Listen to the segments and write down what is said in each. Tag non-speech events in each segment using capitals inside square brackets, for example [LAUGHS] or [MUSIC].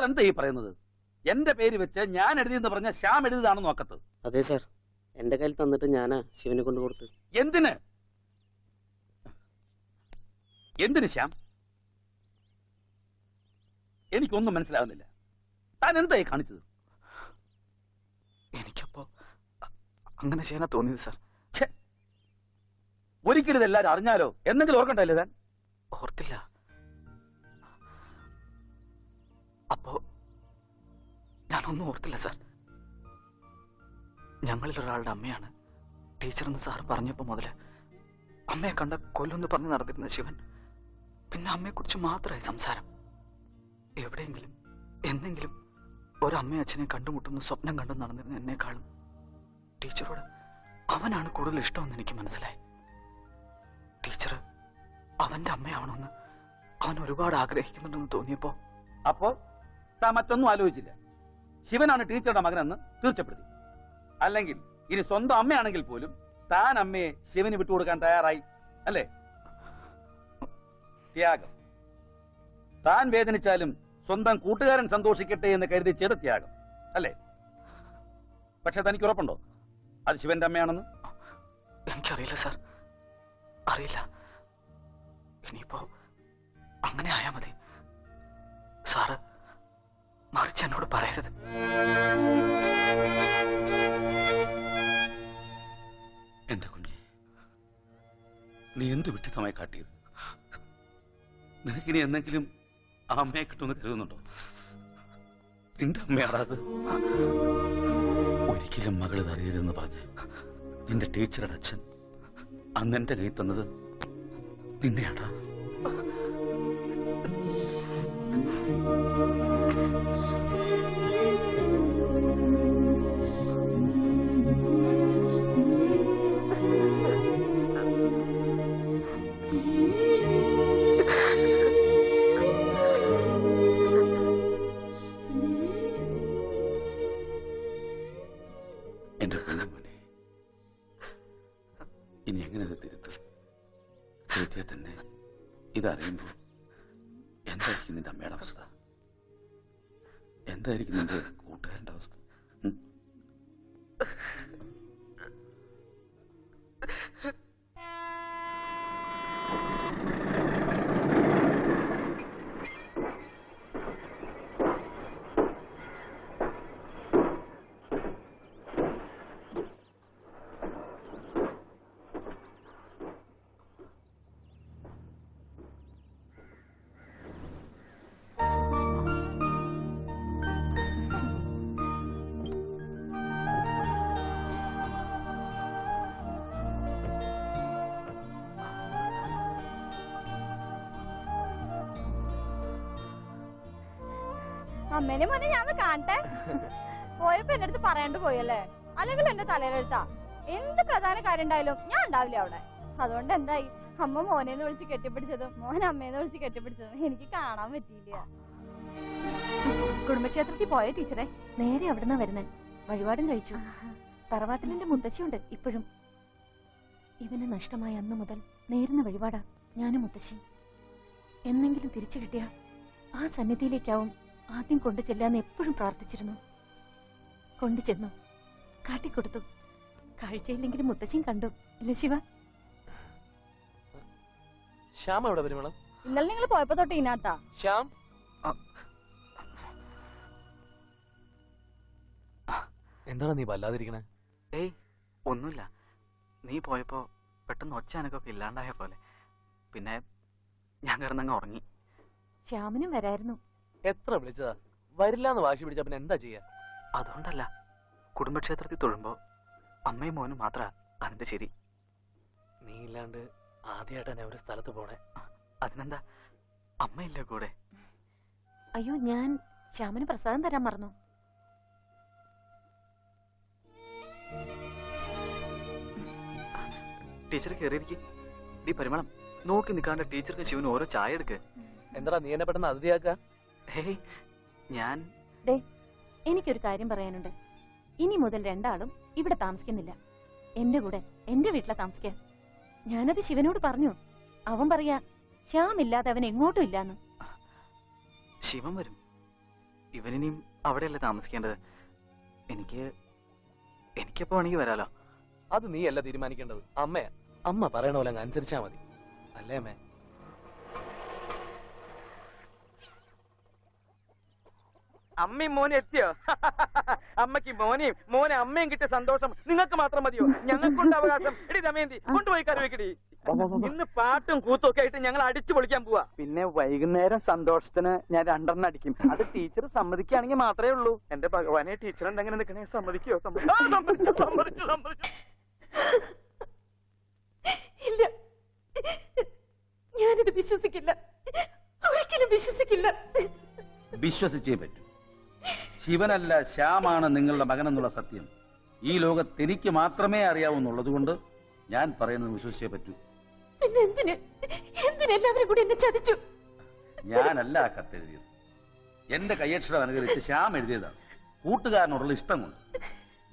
ഇയാൾ എന്താ ഈ പറയുന്നത്? എന്റെ പേര് വെച്ച് ഞാൻ എഴുതിയെന്ന് പറഞ്ഞ ശ്യാം എഴുതിയതാണെന്ന് നോക്കത്ത്. അതെ സർ. എന്റെ കയ്യിൽ തന്നിട്ട് ഞാനാ ശിവനെ കൊണ്ട് കൊടുത്ത്. എന്തിന്? എന്തിന് ശ്യാം? എനിക്കൊന്നും മനസ്സിലാവുന്നില്ല. താൻ എന്തായി കാണിച്ചത്? എനിക്കപ്പോ അങ്ങനെ ചെയ്യാനാ തോന്നിയത് സർ. ഒരിക്കലും ഇതെല്ലാരും അറിഞ്ഞാലോ? എന്തെങ്കിലും ഓർക്കണ്ടല്ലേ താൻ? ഓർത്തില്ല. അപ്പോ ഞാനൊന്നും ഓർത്തില്ല സാർ. ഞങ്ങളിൽ ഒരാളുടെ അമ്മയാണ്. ടീച്ചർ എന്ന് സാർ പറഞ്ഞപ്പോ മുതൽ അമ്മയെ കണ്ട കൊല്ലൊന്ന് പറഞ്ഞ് നടന്നിരുന്ന ശിവൻ പിന്നെ അമ്മയെക്കുറിച്ച് മാത്രമായി സംസാരം. എവിടെയെങ്കിലും എന്നെങ്കിലും ഒരമ്മയും അച്ഛനെ കണ്ടുമുട്ടുന്ന സ്വപ്നം കണ്ടു നടന്നിരുന്ന എന്നെക്കാളും ടീച്ചറോട് അവനാണ് കൂടുതൽ ഇഷ്ടമെന്ന് എനിക്ക് മനസ്സിലായി. ടീച്ചർ അവന്റെ അമ്മയാവണമെന്ന് അവൻ ഒരുപാട് ആഗ്രഹിക്കുന്നുണ്ടെന്ന് തോന്നിയപ്പോ അപ്പോ താൻ മറ്റൊന്നും ആലോചിച്ചില്ല. ശിവനാണ് ടീച്ചറുടെ മകനെന്ന് തീർച്ചപ്പെടുത്തി. അല്ലെങ്കിൽ ഇനി സ്വന്തം അമ്മയാണെങ്കിൽ പോലും താൻ അമ്മയെ ശിവന് വിട്ടുകൊടുക്കാൻ തയ്യാറായി അല്ലേ? ത്യാഗം. താൻ വേദനിച്ചാലും സ്വന്തം കൂട്ടുകാരൻ സന്തോഷിക്കട്ടെ എന്ന് കരുതി ചെയ്ത ത്യാഗം അല്ലേ? പക്ഷെ തനിക്ക് ഉറപ്പുണ്ടോ? അത് ശിവന്റെ അമ്മയാണെന്ന്? എനിക്കറിയില്ല സാർ. അറിയില്ല. ഇനിയിപ്പോ അങ്ങനെ ആയാ മതി. സാറ് എന്നോട് പറയരുത്. എന്റെ കുഞ്ഞെ നീ എന്ത് വിട്ടിത്തമായി കാട്ടിയത്? നിനക്കിനി എന്തെങ്കിലും ആ അമ്മയെ കിട്ടുമെന്ന് കരുതുന്നുണ്ടോ? നിന്റെ അമ്മയാടാത് ഒരിക്കലും മകൾ അറിയരുതെന്ന് പറഞ്ഞ് നിന്റെ ടീച്ചറുടെ അച്ഛൻ അന്നെന്റെ കൈ തന്നത് നിന്നെയാടാ. ഇതറിയുമ്പോ എന്തായിരിക്കും നിന്റെ അമ്മയുടെ അവസ്ഥ? എന്തായിരിക്കും നിന്റെ കൂട്ടുകാരന്റെ അവസ്ഥ? അമ്മേനെ മോനെ ഞാൻ കാണട്ടെ? പോയപ്പോ എന്റെ അടുത്ത് പറയാണ്ട് പോയല്ലേ? അല്ലെങ്കിൽ എന്റെ തലയിലെടുത്താ. എന്ത് പ്രധാന കാര്യം ഉണ്ടായാലും ഞാൻ ഉണ്ടാവില്ല അവിടെ. അതുകൊണ്ട് എന്തായി? അമ്മ മോനെന്ന് വിളിച്ച് കെട്ടിപ്പിടിച്ചതും മോൻ അമ്മേന്ന് വിളിച്ച് കെട്ടിപ്പിടിച്ചതും എനിക്ക് കാണാൻ പറ്റിയില്ല. കുടുംബക്ഷേത്രത്തിൽ പോയ ടീച്ചറെ നേരെ അവിടുന്ന് വരുന്നേ. വഴിപാടും കഴിച്ചു. തറവാട്ടിൽ മുത്തശ്ശിയുണ്ട് ഇപ്പോഴും. ഇവന് നഷ്ടമായ അന്ന് മുതൽ നേരുന്ന വഴിപാടാ ഞാനും മുത്തശ്ശി. എന്നെങ്കിലും തിരിച്ചു കിട്ടിയ ആ സന്നിധിയിലേക്കാവും ആദ്യം കൊണ്ടു ചെല്ലാന്ന് എപ്പോഴും പ്രാർത്ഥിച്ചിരുന്നു. കൊണ്ടു ചെന്നു. കാട്ടിക്കൊടുത്തു. കാഴ്ചയില്ലെങ്കിലും മുത്തശ്ശി കണ്ടു. ഇല്ല ശിവ? ശ്യാം എവിടെ പരിമളം ഇന്നലെ നിങ്ങൾ പോയപ്പോ തൊട്ട് ഇതിനകത്താ. ശ്യാം? എന്താണ് നീ വല്ലാതിരിക്കണേ? ഏയ് ഒന്നുമില്ല. നീ പോയപ്പോ പെട്ടെന്ന് ഒച്ച അനക്കൊക്കെ ഇല്ലാണ്ടായ പോലെ. പിന്നെ ഞാൻ കിടന്നങ്ങ് ഉറങ്ങി. ശ്യാമിനും വരായിരുന്നു. എത്ര വിളിച്ചതാ? വരില്ലാന്ന് വാശി പിടിച്ച പിന്നെ എന്താ ചെയ്യാ? അതുകൊണ്ടല്ല. കുടുംബക്ഷേത്രത്തിൽ തൊഴുമ്പോ അമ്മയും മോനും മാത്ര അതിന്റെ ശരി. നീ ഇല്ലാണ്ട് ആദ്യമായിട്ടാ ഞാൻ ഒരു സ്ഥലത്ത് പോണേ. അതിനെന്താ? അമ്മയില്ല കൂടെ? അയ്യോ ഞാൻ ശ്യാമിന് പ്രസാദം തരാൻ മറന്നു. ടീച്ചർ കയറിയിരിക്കെ ഡീ പരിമളം നോക്കി നിൽക്കാണ്ട് ടീച്ചർക്ക് ശിവന് ഓരോ ചായ എടുക്ക്. എന്താ നീ എന്നെ പെട്ടെന്ന് അതിഥിയാക്കാ? ഞാൻ എനിക്കൊരു കാര്യം പറയാനുണ്ട്. ഇനി മുതൽ രണ്ടാളും ഇവിടെ താമസിക്കുന്നില്ല. എന്റെ കൂടെ എന്റെ വീട്ടിലെ താമസിക്കാൻ. ഞാനത് ശിവനോട് പറഞ്ഞു. അവൻ പറയാ ശ്യാം ഇല്ലാതെ അവൻ എങ്ങോട്ടും ഇല്ലാന്ന്. ശിവൻ വരും. ഇവനിനിയും അവിടെയല്ലേ താമസിക്കേണ്ടത്? എനിക്ക് എനിക്കെപ്പോ വേണമെങ്കിൽ വരാലോ? അത് നീയല്ല തീരുമാനിക്കേണ്ടത്. അമ്മ അമ്മ പറയണ പോലെ അങ്ങ് അനുസരിച്ചാ മതി. അല്ലേ അമ്മേ? അമ്മയും മോനെ എത്തിയോ? [LAUGHS] അമ്മയ്ക്ക് മോനെയും മോനെ അമ്മയും കിട്ടിയ സന്തോഷം നിങ്ങൾക്ക് മാത്രം മതിയോ? ഞങ്ങൾക്കുണ്ട് അവകാശം. എടി ദമയന്തി കൊണ്ടുപോയി കറി വെക്കടി. ഇന്ന് പാട്ടും കൂത്തും ഒക്കെ ആയിട്ട് ഞങ്ങൾ അടിച്ചു പൊളിക്കാൻ പോവാ. പിന്നെ വൈകുന്നേരം സന്തോഷത്തിന് ഞാൻ രണ്ടെണ്ണം അടിക്കും. അത് ടീച്ചർ സമ്മതിക്കുകയാണെങ്കിൽ മാത്രമേ ഉള്ളൂ. എന്റെ ഭഗവാനെ ടീച്ചർ ഉണ്ടെങ്ങനെ നിൽക്കണേ സമ്മതിക്കോ സമ്മതിച്ചു സമ്മതിച്ചു സമ്മതിച്ചു. ഇല്ല. ഞാനിത് വിശ്വസിക്കില്ല. ഒരിക്കലും വിശ്വസിക്കില്ല. വിശ്വസിച്ചേ പറ്റൂ. ശിവനല്ല ശ്യാമാണ് നിങ്ങളുടെ മകനെന്നുള്ള സത്യം. ഈ ലോകത്ത് എനിക്ക് മാത്രമേ അറിയാവുന്നുള്ളത് കൊണ്ട് ഞാൻ പറയുന്നത് വിശ്വസിച്ചേ പറ്റൂ. പിന്നെ എന്തിന്? കൂടി എന്നെ ചതിച്ചു? ഞാനല്ല ആ കത്തെഴുതിയത് എന്റെ കയ്യക്ഷരം അനുകരിച്ച് ശ്യാം എഴുതിയതാണ്. കൂട്ടുകാരനോടുള്ള ഇഷ്ടം കൊണ്ട്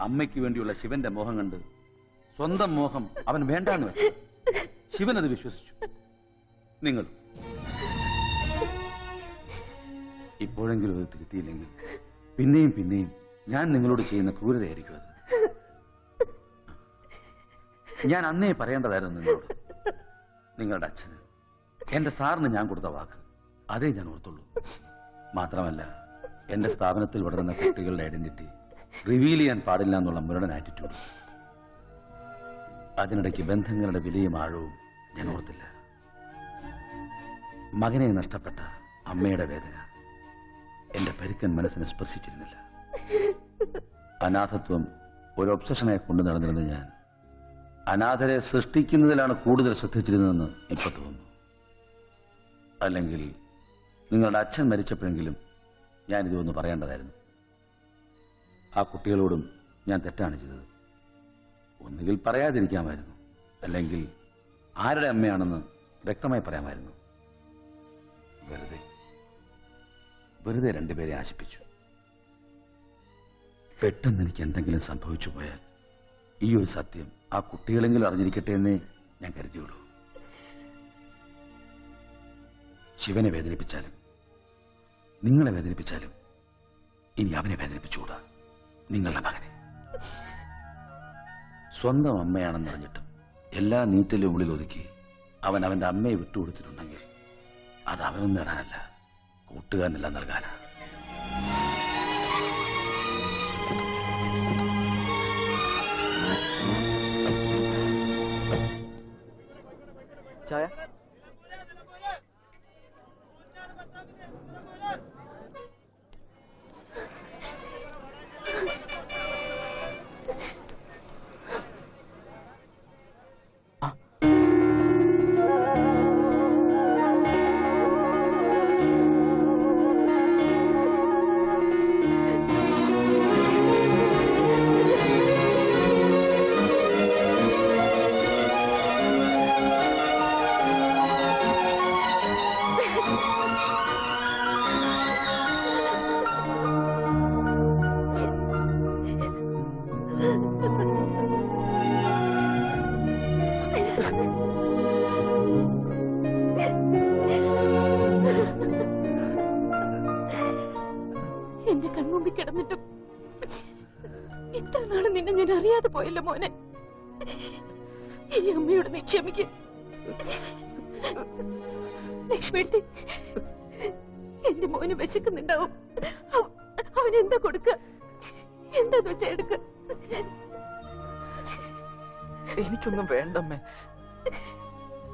അമ്മയ്ക്ക് വേണ്ടിയുള്ള ശിവന്റെ മോഹം കണ്ട് സ്വന്തം മോഹം അവൻ വേണ്ടാന്ന് വെച്ചു. ശിവൻ അത് വിശ്വസിച്ചു. നിങ്ങൾ ഇപ്പോഴെങ്കിലും അത് തിരുത്തിയില്ലെങ്കിൽ പിന്നെയും പിന്നെയും ഞാൻ നിങ്ങളോട് ചെയ്യുന്ന ക്രൂരതയായിരിക്കും അത്. ഞാൻ അന്നേ പറയേണ്ടതായിരുന്നു നിങ്ങളോട്. നിങ്ങളുടെ അച്ഛന്. എന്റെ സാറിന് ഞാൻ കൊടുത്ത വാക്ക്. അതേ ഞാൻ ഓർത്തുള്ളൂ. മാത്രമല്ല എന്റെ സ്ഥാപനത്തിൽ വളരുന്ന കുട്ടികളുടെ ഐഡന്റിറ്റി റിവീൽ ചെയ്യാൻ പാടില്ല എന്നുള്ള മുരടൻ ആറ്റിറ്റ്യൂഡ് അതിനിടയ്ക്ക് ബന്ധങ്ങളുടെ വിലയും ആഴവും ഞാൻ ഓർത്തില്ല. മകനെ നഷ്ടപ്പെട്ട അമ്മയുടെ വേദന. എന്റെ പരുക്കൻ മനസ്സിനെ സ്പർശിച്ചിരുന്നില്ല. അനാഥത്വം ഒരു ഒബ്സഷനായി കൊണ്ടു നടന്നിരുന്ന ഞാൻ അനാഥരെ സൃഷ്ടിക്കുന്നതിലാണ് കൂടുതൽ ശ്രദ്ധിച്ചിരുന്നതെന്ന് ഇപ്പൊ തോന്നുന്നു. അല്ലെങ്കിൽ നിങ്ങളുടെ അച്ഛൻ മരിച്ചപ്പോഴെങ്കിലും ഞാൻ ഇതൊന്ന് പറയേണ്ടതായിരുന്നു. ആ കുട്ടികളോടും ഞാൻ തെറ്റാണ് ചെയ്തത്. ഒന്നുകിൽ പറയാതിരിക്കാമായിരുന്നു. അല്ലെങ്കിൽ ആരുടെ അമ്മയാണെന്ന് വ്യക്തമായി പറയാമായിരുന്നു. വെറുതെ. വെറുതെ രണ്ടുപേരെ ആശിപ്പിച്ചു. പെട്ടെന്ന് എനിക്ക് എന്തെങ്കിലും സംഭവിച്ചു പോയാൽ ഈ ഒരു സത്യം ആ കുട്ടികളെങ്കിലും അറിഞ്ഞിരിക്കട്ടെ എന്നേ ഞാൻ കരുതിയുള്ളൂ ശിവനെ വേദനിപ്പിച്ചാലും നിങ്ങളെ വേദനിപ്പിച്ചാലും ഇനി അവനെ വേദനിപ്പിച്ചുകൂടാ. നിങ്ങളുടെ മകനെ. സ്വന്തം അമ്മയാണെന്നറിഞ്ഞിട്ടും എല്ലാ നീറ്റലും ഉള്ളിൽ ഒതുക്കി അവൻ അവന്റെ അമ്മയെ വിട്ടുകൊടുത്തിട്ടുണ്ടെങ്കിൽ അത് അവനും നേടാനല്ല. കൂട്ടുകാരനെല്ലാം നൽകാനാ ചായ കൺമുമ്പിൽ കിടന്നിട്ടും ഇത്ര നാൾ നിന്നെ ഞാൻ അറിയാതെ പോയല്ലോ മോനെ. ഈ അമ്മയോട് നീ ക്ഷമിക്ക. ലക്ഷ്മിയെടുത്തി എന്റെ മോന് വിശക്കുന്നുണ്ടാവും. അവ- അവൻ എന്താ കൊടുക്ക? എന്താന്ന് വെച്ചാ എടുക്ക? എനിക്കൊന്നും വേണ്ടമ്മേ.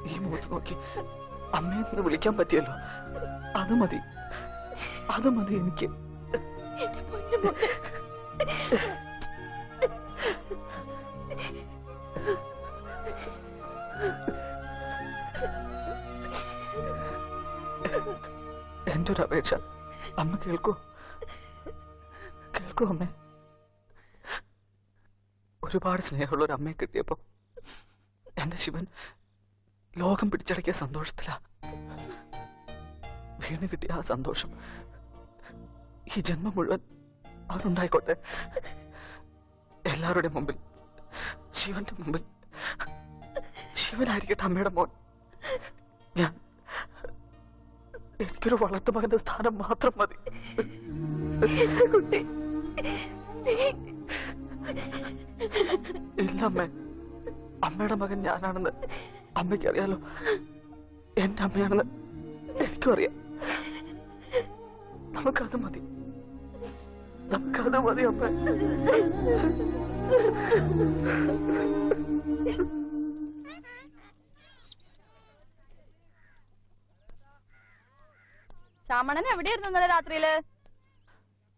ഈ മുഖത്ത് നോക്കി അമ്മയെ നിന്ന് വിളിക്കാൻ പറ്റിയല്ലോ. അത് മതി. അത് മതി എനിക്ക്. എന്റെ പൊന്നു ഒരു അപേക്ഷ അമ്മ കേൾക്കൂ. കേൾക്കൂ അമ്മേ. ഒരുപാട് സ്നേഹമുള്ള ഒരു അമ്മയെ കിട്ടിയപ്പോ എന്റെ ശിവൻ ലോകം പിടിച്ചടക്കിയ സന്തോഷത്തിലാ. വീണ് കിട്ടിയ ആ സന്തോഷം ഈ ജന്മം മുഴുവൻ അവരുണ്ടായിക്കോട്ടെ എല്ലാവരുടെയും മുമ്പിൽ ശിവന്റെ മുമ്പിൽ. ശിവനായിരിക്കട്ടെ അമ്മയുടെ മോൻ. ഞാൻ എനിക്കൊരു വളർത്തു മകന്റെ സ്ഥാനം മാത്രം മതി. കുട്ടി ഇല്ല അമ്മ. അമ്മയുടെ മകൻ ഞാനാണെന്ന് അമ്മയ്ക്ക് അറിയാലോ എന്റെ അമ്മയാണെന്ന് എനിക്കും അറിയാം. നമുക്കത് മതി. നമുക്കത് മതി അപ്പ. ശ്യാമണൻ എവിടെയായിരുന്നു ഇന്നലെ രാത്രിയിൽ?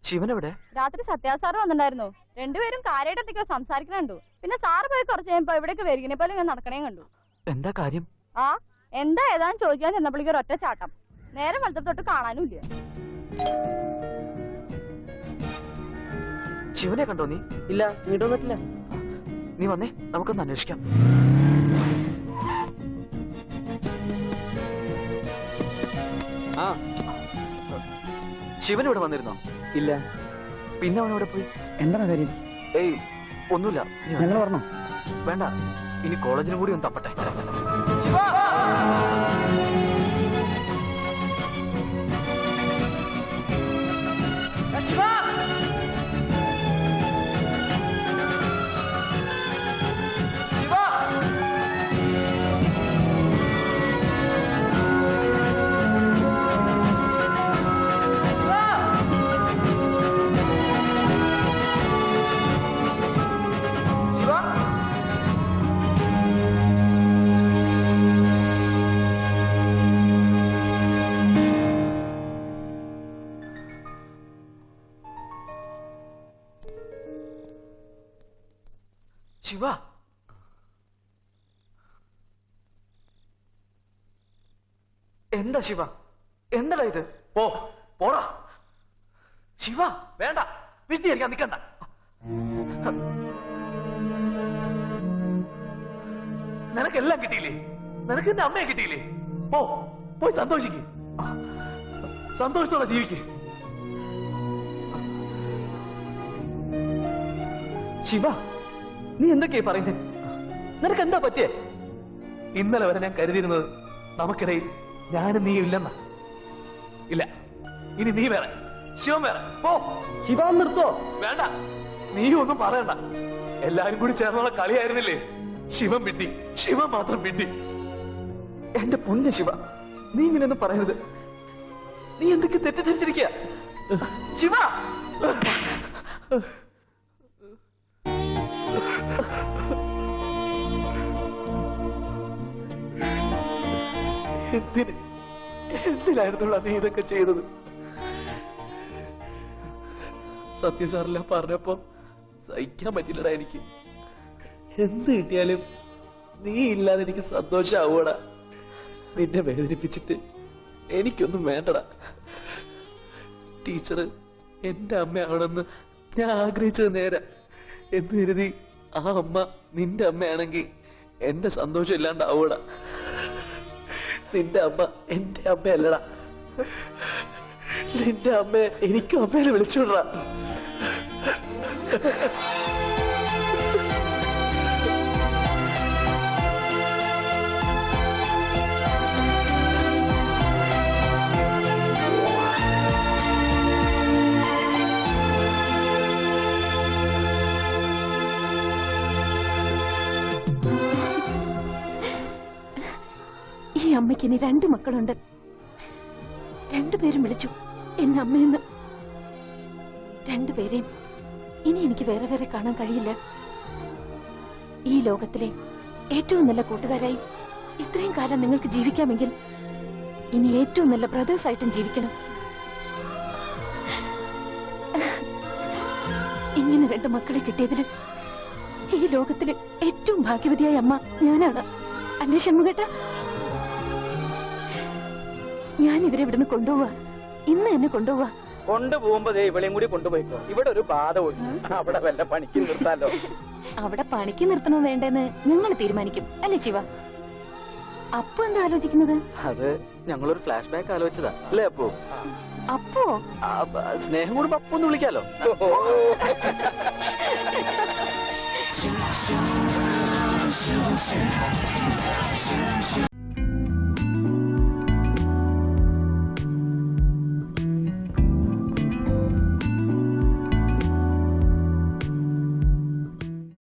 ശിവൻ എവിടെ രാത്രി സത്യാസാറ് വന്നിട്ടുണ്ടായിരുന്നു. രണ്ടുപേരും കാര്യമായിട്ട് എന്തൊക്കെയോ സംസാരിക്കണുണ്ടു പിന്നെ സാറ് പോയി കുറച്ച് കഴിയുമ്പോ ഇവിടേക്ക് വരികിനെ പോലെ ഞാൻ നടക്കണേ കണ്ടു. എന്താ കാര്യം? ആ എന്താ ഏതാന്ന് ചോദിക്കാൻ ചെന്നപ്പോഴേക്കും ഒരൊറ്റ ചാട്ടം. നേരെ വെളുത്തം തൊട്ട് കാണാനും ഇല്ല ശിവനെ കണ്ടോ നീ? ഇല്ല ഇങ്ങോട്ട് വന്നിട്ടില്ല. നീ വന്നേ നമുക്കൊന്ന് അന്വേഷിക്കാം. ആ. ശിവൻ ഇവിടെ വന്നിരുന്നോ? ഇല്ല. പിന്നെ അവൻ ഇവിടെ പോയി? എന്താണ് കാര്യം? ഏയ് ഒന്നുമില്ല. ഞങ്ങൾ പറഞ്ഞോ വേണ്ട ഇനി കോളേജിനും കൂടി ഒന്ന് തപ്പട്ടെ. ശിവ! എന്താ ശിവ എന്താ ഇത് പോ പോടാ ശിവ വേണ്ട. വിശദീകരിക്കാൻ നിൽക്കണ്ട. നിനക്കെല്ലാം കിട്ടിയില്ലേ? നിനക്ക് എന്റെ അമ്മയെ കിട്ടിയില്ലേ? പോ പോയി സന്തോഷിക്ക്. സന്തോഷത്തോടെ ജീവിക്ക്. ശിവ. നീ എന്തൊക്കെയാ പറയുന്നത് നിനക്ക് എന്താ പറ്റിയേ? ഇന്നലെ വരെ ഞാൻ കരുതിയിരുന്നത് നമുക്കിടയിൽ ഞാനും നീ ഇല്ലെന്ന. ഇല്ല ഇനി നീ വേറെ ശിവൻ വേറെ. പോ. ശിവ നിർത്തോ. വേണ്ട നീ ഒന്നും പറയണ്ട. എല്ലാരും കൂടി ചേർന്നുള്ള കളിയായിരുന്നില്ലേ? ശിവൻ പിണ്ടി ശിവൻ മാത്രം പിണ്ടി എന്റെ പൊന്ന ശിവ നീ ഇങ്ങനെയൊന്നും പറയരുത്. നീ എന്തൊക്കെ തെറ്റിദ്ധരിച്ചിരിക്കുക ശിവ! എന്തിന്? എന്തിനായിരുന്നുള്ള നീ ഇതൊക്കെ ചെയ്തത്? സത്യ സാറെല്ലാം പറഞ്ഞപ്പോ സഹിക്കാൻ പറ്റില്ലടാ എനിക്ക്. എന്ത് കിട്ടിയാലും നീ ഇല്ലാതെ എനിക്ക് സന്തോഷാവൂടാ. നിന്നെ വേദനിപ്പിച്ചിട്ട് എനിക്കൊന്നും വേണ്ടടാ. ടീച്ചർ എന്റെ അമ്മയാണെന്ന് ഞാൻ ആഗ്രഹിച്ചത് നേരെ. എന്ന് കരുതി ആ അമ്മ നിന്റെ അമ്മയാണെങ്കിൽ എന്റെ സന്തോഷം ഇല്ലാണ്ടാവൂടാ. നിന്റെ അമ്മ എന്റെ അമ്മയല്ലടാ. നിന്റെ അമ്മയെ എനിക്കും അമ്മയെ വിളിച്ചുവിടടാ ഈ രണ്ട് മക്കളുണ്ട്. രണ്ടുപേരും വിളിച്ചു. എന്നെ അമ്മയെന്ന്. രണ്ടുപേരെയും ഇനി എനിക്ക് വേറെ വേറെ കാണാൻ കഴിയില്ല. ഈ ലോകത്തിലെ ഏറ്റവും നല്ല കൂട്ടുകാരായി ഇത്രയും കാലം നിങ്ങൾക്ക് ജീവിക്കാമെങ്കിൽ ഇനി ഏറ്റവും നല്ല ബ്രദേഴ്സ് ആയിട്ടും ജീവിക്കണം. ഇങ്ങനെ രണ്ട് മക്കളെ കിട്ടിയതിൽ ഈ ലോകത്തിലെ ഏറ്റവും ഭാഗ്യവതിയായ അമ്മ ഞാനാണ്. അല്ലേ ഷൺമുഖേട്ട ഞാൻ ഇവരെ ഇവിടുന്ന് കൊണ്ടുപോവാ. ഇന്ന് എന്നെ കൊണ്ടുപോവാ. കൊണ്ടുപോകുമ്പോ ദേ ഇവളെയും കൂടി കൊണ്ടുപോയിക്കോ. ഇവിടെ ഒരു ബാധ അവിടെ വല്ല പണിക്ക് നിർത്താലോ? [LAUGHS] അവിടെ പണിക്ക് നിർത്തണോ വേണ്ടെന്ന് ഞങ്ങൾ തീരുമാനിക്കും. അല്ലേ ശിവ? അപ്പൊ എന്താ ആലോചിക്കുന്നത്? അത് ഞങ്ങളൊരു ഫ്ലാഷ് ബാക്ക് ആലോചിച്ചതാ. അല്ലേ അപ്പോ? അപ്പോ? സ്നേഹം കൂടുമ്പോ അപ്പൊ ഒന്ന് വിളിക്കാലോ [LAUGHS] [LAUGHS]